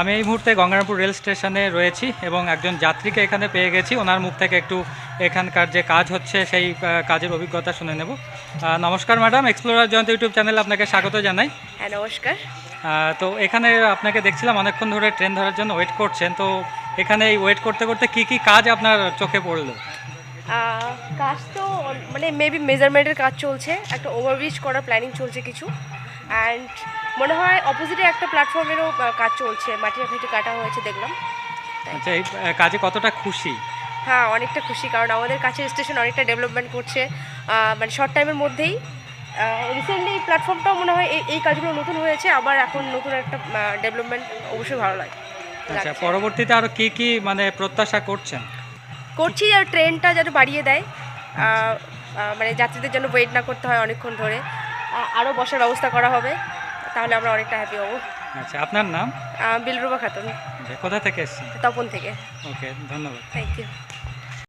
আমি এই মুহূর্তে গঙ্গারামপুর রেল স্টেশনে রয়েছি এবং একজন যাত্রীকে এখানে পেয়ে গেছি। ওনার মুখ থেকে একটু এখানকার যে কাজ হচ্ছে সেই কাজের অভিজ্ঞতা শুনে নেব। নমস্কার ম্যাডাম এক্সপ্লোরার জয়ন্ত ইউটিউব চ্যানেলে আপনাকে স্বাগত জানাই। হ্যাঁ নমস্কার। তো এখানে আপনাকে দেখছিলাম অনেকক্ষণ ধরে ট্রেন ধরার জন্য ওয়েট করছেন। তো এখানে এই ওয়েট করতে করতে কি কি কাজ আপনার চোখে পড়ল? কাজ তো মানে মেবি মেজারমেন্টের কাজ চলছে। একটা ওভারব্রিজ করার প্ল্যানিং চলছে কিছু। অ্যান্ড মনে হয় অপোজিটে একটা প্ল্যাটফর্মেরও কাজ চলছে। মাটির ফেটে কাটা হয়েছে দেখলাম। আচ্ছা এই কাজে কতটা খুশি? হ্যাঁ অনেকটা খুশি কারণ আমাদের কাছের স্টেশন অনেকটা ডেভেলপমেন্ট করছে। মানে শর্ট টাইমের মধ্যেই। রিসেন্টলি এই প্ল্যাটফর্মটাও মনে হয় এই কাজগুলো নতুন হয়েছে। আবার এখন নতুন একটা ডেভেলপমেন্ট অবশ্যই ভালো লাগে। আচ্ছা পরবর্তীতে আরও কী কী মানে প্রত্যাশা করছেন? করছি আর ট্রেনটা যেন বাড়িয়ে দেয়। আহ, মানে যাত্রীদের জন্য ওয়েট না করতে হয় অনেকক্ষণ ধরে। আরও বসার ব্যবস্থা করা হবে তাহলে আমরা অনেকটা হ্যাপি হব। আচ্ছা আপনার নাম? বিলরুবা খাতুন। আচ্ছা, কোথা থেকে এসেছেন? তপন থেকে। ওকে ধন্যবাদ। Thank you